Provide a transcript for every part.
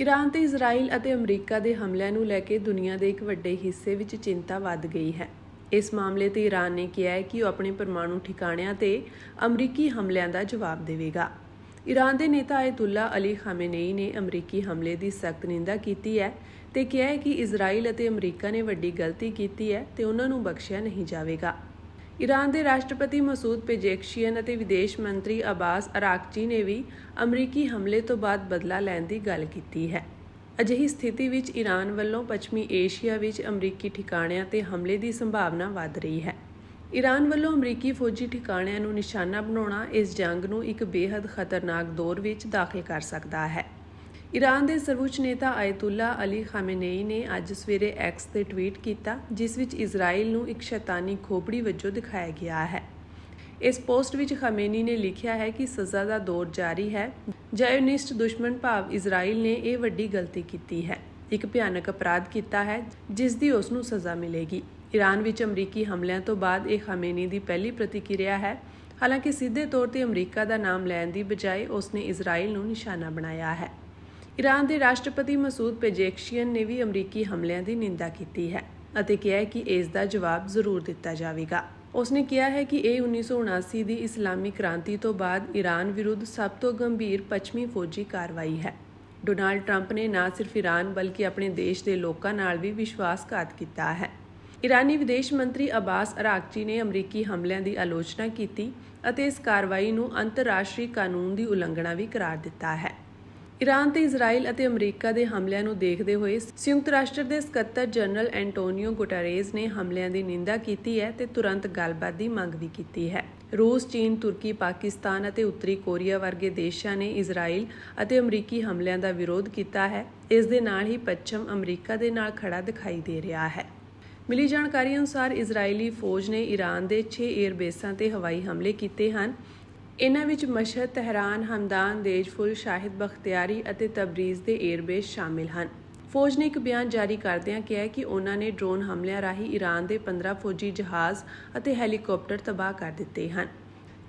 Iran ਤੇ Israel ਅਤੇ America ਦੇ ਹਮਲਿਆਂ ਨੂੰ ਲੈ ਕੇ ਦੁਨੀਆ ਦੇ ਇੱਕ ਵੱਡੇ ਹਿੱਸੇ ਵਿੱਚ ਚਿੰਤਾ ਵੱਧ ਗਈ ਹੈ। ਇਸ ਮਾਮਲੇ ਤੇ ਈਰਾਨ ਨੇ ਕਿਹਾ ਹੈ ਕਿ ਉਹ ਆਪਣੇ ਪਰਮਾਣੂ ਠਿਕਾਣਿਆਂ ਤੇ ਅਮਰੀਕੀ ਹਮਲਿਆਂ ਦਾ ਜਵਾਬ ਦੇਵੇਗਾ। ਈਰਾਨ ਦੇ ਨੇਤਾ ਆਇਤੁੱਲਾ ਅਲੀ ਖਾਮੇਨਈ ਨੇ ਅਮਰੀਕੀ ਹਮਲੇ ਦੀ ਸਖਤ ਨਿੰਦਾ ਕੀਤੀ ਹੈ ਤੇ ਕਿਹਾ ਹੈ ਕਿ ਇਜ਼ਰਾਈਲ ਅਤੇ ਅਮਰੀਕਾ ਨੇ ਵੱਡੀ ਗਲਤੀ ਕੀਤੀ ਹੈ ਤੇ ਉਹਨਾਂ ਨੂੰ ਬਖਸ਼ਿਆ ਨਹੀਂ ਜਾਵੇਗਾ। ਈਰਾਨ ਦੇ ਰਾਸ਼ਟਰਪਤੀ ਮਸੂਦ ਪੇਜੇਕਸ਼ੀਅਨ ਅਤੇ ਵਿਦੇਸ਼ ਮੰਤਰੀ ਅਬਾਸ ਅਰਾਕਚੀ ਨੇ ਵੀ ਅਮਰੀਕੀ ਹਮਲੇ ਤੋਂ ਬਾਅਦ ਬਦਲਾ ਲੈਣ ਦੀ ਗੱਲ ਕੀਤੀ ਹੈ। ਅਜਿਹੀ ਸਥਿਤੀ ਵਿੱਚ ਈਰਾਨ ਵੱਲੋਂ ਪੱਛਮੀ ਏਸ਼ੀਆ ਵਿੱਚ ਅਮਰੀਕੀ ਠਿਕਾਣਿਆਂ ਤੇ ਹਮਲੇ ਦੀ ਸੰਭਾਵਨਾ ਵੱਧ ਰਹੀ ਹੈ। ਈਰਾਨ ਵੱਲੋਂ ਅਮਰੀਕੀ ਫੌਜੀ ਠਿਕਾਣਿਆਂ ਨੂੰ ਨਿਸ਼ਾਨਾ ਬਣਾਉਣਾ ਇਸ ਜੰਗ ਨੂੰ ਇੱਕ ਬੇहद ਖਤਰਨਾਕ ਦੌਰ ਵਿੱਚ ਦਾਖਲ ਕਰ ਸਕਦਾ ਹੈ। ਈਰਾਨ ਦੇ ਸਰਵਉੱਚ ਨੇਤਾ ਆਇਤੁੱਲਾ ਅਲੀ ਖਾਮੇਨਈ ਨੇ ਅੱਜ ਸਵੇਰੇ ਐਕਸ ਤੇ ਟਵੀਟ ਕੀਤਾ, ਜਿਸ ਵਿੱਚ ਇਜ਼ਰਾਈਲ ਨੂੰ ਇੱਕ ਸ਼ੈਤਾਨੀ ਖੋਪੜੀ ਵਜੋਂ ਦਿਖਾਇਆ ਗਿਆ ਹੈ। ਇਸ ਪੋਸਟ ਵਿੱਚ ਖਾਮੇਨੀ ਨੇ ਲਿਖਿਆ ਹੈ ਕਿ ਸਜ਼ਾ ਦਾ ਦੌਰ ਜਾਰੀ ਹੈ। ਜਾਇਓਨਿਸਟ ਦੁਸ਼ਮਣ ਭਾਵ ਇਜ਼ਰਾਈਲ ਨੇ ਇਹ ਵੱਡੀ ਗਲਤੀ ਕੀਤੀ ਹੈ। ਇੱਕ ਭਿਆਨਕ ਅਪਰਾਧ ਕੀਤਾ ਹੈ, ਜਿਸ ਦੀ ਉਸ ਨੂੰ ਸਜ਼ਾ ਮਿਲੇਗੀ। ਈਰਾਨ ਵਿੱਚ ਅਮਰੀਕੀ ਹਮਲਿਆਂ ਤੋਂ ਬਾਅਦ ਇਹ ਖਾਮੇਨੀ ਦੀ ਪਹਿਲੀ ਪ੍ਰਤੀਕਿਰਿਆ ਹੈ। ਹਾਲਾਂਕਿ ਸਿੱਧੇ ਤੌਰ ਤੇ ਅਮਰੀਕਾ ਦਾ ਨਾਮ ਲੈਣ ਦੀ ਬਜਾਏ ਉਸਨੇ ਇਜ਼ਰਾਈਲ ਨੂੰ ਨਿਸ਼ਾਨਾ ਬਣਾਇਆ ਹੈ। ਈਰਾਨ ਦੇ ਰਾਸ਼ਟਰਪਤੀ ਮਸੂਦ ਪੇਜੇਕਸ਼ੀਅਨ ਨੇ ਵੀ ਅਮਰੀਕੀ ਹਮਲਿਆਂ ਦੀ ਨਿੰਦਾ ਕੀਤੀ ਹੈ ਅਤੇ ਕਿਹਾ ਕਿ ਇਸ ਦਾ ਜਵਾਬ ਜ਼ਰੂਰ ਦਿੱਤਾ ਜਾਵੇਗਾ। ਉਸਨੇ ਕਿਹਾ ਹੈ ਕਿ ਇਹ 1979 ਦੀ ਇਸਲਾਮੀ ਕ੍ਰਾਂਤੀ ਤੋਂ ਬਾਅਦ ਈਰਾਨ ਵਿਰੁੱਧ ਸਭ ਤੋਂ ਗੰਭੀਰ ਪੱਛਮੀ ਫੌਜੀ ਕਾਰਵਾਈ ਹੈ। ਡੋਨਾਲਡ ਟਰੰਪ ਨੇ ਨਾ ਸਿਰਫ ਈਰਾਨ ਬਲਕਿ ਆਪਣੇ ਦੇਸ਼ ਦੇ ਲੋਕਾਂ ਨਾਲ ਵੀ ਵਿਸ਼ਵਾਸਘਾਤ ਕੀਤਾ ਹੈ। ਈਰਾਨੀ ਵਿਦੇਸ਼ ਮੰਤਰੀ ਅਬਾਸ ਅਰਾਕਚੀ ਨੇ ਅਮਰੀਕੀ ਹਮਲਿਆਂ ਦੀ ਆਲੋਚਨਾ ਕੀਤੀ ਅਤੇ ਇਸ ਕਾਰਵਾਈ ਨੂੰ ਅੰਤਰਰਾਸ਼ਟਰੀ ਕਾਨੂੰਨ ਦੀ ਉਲੰਘਣਾ ਵੀ ਕਰਾਰ ਦਿੱਤਾ ਹੈ। ਈਰਾਨ ਤੇ ਇਜ਼ਰਾਈਲ ਅਤੇ ਅਮਰੀਕਾ ਦੇ ਹਮਲਿਆਂ ਨੂੰ ਦੇਖਦੇ ਹੋਏ ਸੰਯੁਕਤ ਰਾਸ਼ਟਰ ਦੇ ਸਕੱਤਰ ਜਨਰਲ ਐਂਟੋਨੀਓ ਗੁਟਾਰੇਜ਼ ਨੇ ਹਮਲਿਆਂ ਦੀ ਨਿੰਦਾ ਕੀਤੀ ਹੈ ਤੇ ਤੁਰੰਤ ਗੱਲਬਾਤ ਦੀ ਮੰਗ ਵੀ ਕੀਤੀ ਹੈ। ਰੂਸ, ਚੀਨ, ਤੁਰਕੀ, ਪਾਕਿਸਤਾਨ ਅਤੇ ਉੱਤਰੀ ਕੋਰੀਆ ਵਰਗੇ ਦੇਸ਼ਾਂ ਨੇ ਇਜ਼ਰਾਈਲ ਅਤੇ ਅਮਰੀਕੀ ਹਮਲਿਆਂ ਦਾ ਵਿਰੋਧ ਕੀਤਾ ਹੈ। ਇਸ ਦੇ ਨਾਲ ਹੀ ਪੱਛਮ ਅਮਰੀਕਾ ਦੇ ਨਾਲ ਖੜਾ ਦਿਖਾਈ ਦੇ ਰਿਹਾ ਹੈ। ਮਿਲੀ ਜਾਣਕਾਰੀ ਅਨੁਸਾਰ ਇਜ਼ਰਾਈਲੀ ਫੌਜ ਨੇ ਈਰਾਨ ਦੇ 6 에ਅਰਬੇਸਾਂ ਤੇ ਹਵਾਈ ਹਮਲੇ ਕੀਤੇ ਹਨ। ਇਹਨਾਂ ਵਿੱਚ ਮਸ਼ਹਦ, ਤਹਿਰਾਨ, ਹਮਦਾਨ, ਦੇਜਫੁਲ, ਸ਼ਾਹਿਦ ਬਖਤਿਆਰੀ ਅਤੇ ਤਬਰੀਜ਼ ਦੇ 에ਅਰਬੇਸ ਸ਼ਾਮਿਲ ਹਨ। ਫੌਜ ਨੇ ਇੱਕ ਬਿਆਨ ਜਾਰੀ ਕਰਦਿਆਂ ਕਿਹਾ ਕਿ ਉਹਨਾਂ ਨੇ ਡਰੋਨ ਹਮਲਿਆਂ ਰਾਹੀਂ ਈਰਾਨ ਦੇ 15 ਫੌਜੀ ਜਹਾਜ਼ ਅਤੇ ਹੈਲੀਕਾਪਟਰ ਤਬਾਹ ਕਰ ਦਿੱਤੇ ਹਨ।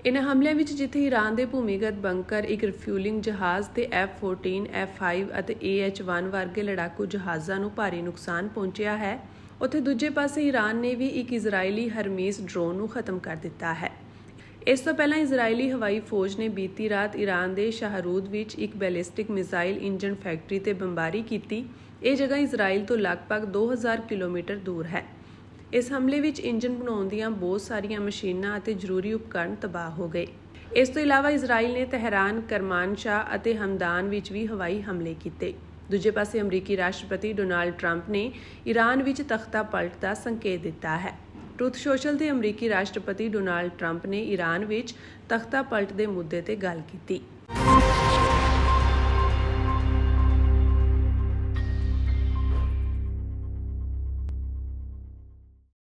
ਇਨ੍ਹਾਂ ਹਮਲਿਆਂ ਵਿੱਚ ਜਿੱਥੇ ਈਰਾਨ ਦੇ ਭੂਮੀਗਤ ਬੰਕਰ, ਇੱਕ ਰਿਫਿਊਲਿੰਗ ਜਹਾਜ਼ ਤੇ F-14, F-5 ਅਤੇ AH-1 ਵਰਗੇ ਲੜਾਕੂ ਜਹਾਜ਼ਾਂ ਨੂੰ ਭਾਰੀ ਨੁਕਸਾਨ ਪਹੁੰਚਿਆ ਹੈ, ਉੱਥੇ ਦੂਜੇ ਪਾਸੇ ਈਰਾਨ ਨੇ ਵੀ ਇੱਕ ਇਜ਼ਰਾਈਲੀ ਹਰਮੀਸ ਡਰੋਨ ਨੂੰ ਖਤਮ ਕਰ ਦਿੱਤਾ ਹੈ। ਇਸ ਤੋਂ ਪਹਿਲਾਂ ਇਜ਼ਰਾਈਲੀ ਹਵਾਈ ਫੌਜ ਨੇ ਬੀਤੀ ਰਾਤ ਈਰਾਨ ਦੇ ਸ਼ਾਹਰੂਦ ਵਿੱਚ ਇੱਕ ਬੈਲਿਸਟਿਕ ਮਿਜ਼ਾਈਲ ਇੰਜਨ ਫੈਕਟਰੀ ਤੇ ਬੰਬਾਰੀ ਕੀਤੀ। ਇਹ ਜਗ੍ਹਾ ਇਜ਼ਰਾਈਲ ਤੋਂ ਲਗਭਗ 2000 ਕਿਲੋਮੀਟਰ ਦੂਰ ਹੈ। ਇਸ ਹਮਲੇ ਵਿੱਚ ਇੰਜਨ ਬਣਾਉਣ ਦੀਆਂ ਬਹੁਤ ਸਾਰੀਆਂ ਮਸ਼ੀਨਾਂ ਅਤੇ ਜ਼ਰੂਰੀ ਉਪਕਰਨ ਤਬਾਹ ਹੋ ਗਏ। ਇਸ ਤੋਂ ਇਲਾਵਾ ਇਜ਼ਰਾਈਲ ਨੇ ਤਹਿਰਾਨ, ਕਰਮਾਨਸ਼ਾਹ ਅਤੇ ਹਮਦਾਨ ਵਿੱਚ ਵੀ ਹਵਾਈ ਹਮਲੇ ਕੀਤੇ। ਦੂਜੇ ਪਾਸੇ ਅਮਰੀਕੀ ਰਾਸ਼ਟਰਪਤੀ ਡੋਨਾਲਡ ਟਰੰਪ ਨੇ ਈਰਾਨ ਵਿੱਚ ਤਖਤਾ ਪਲਟ ਦਾ ਸੰਕੇਤ ਦਿੱਤਾ ਹੈ। ਟਰੂਥ ਸੋਸ਼ਲ ਦੇ ਅਮਰੀਕੀ ਰਾਸ਼ਟਰਪਤੀ ਡੋਨਾਲਡ ਟਰੰਪ ਨੇ ਈਰਾਨ ਵਿੱਚ ਤਖਤਾ ਪਲਟ ਦੇ ਮੁੱਦੇ ਤੇ ਗੱਲ ਕੀਤੀ।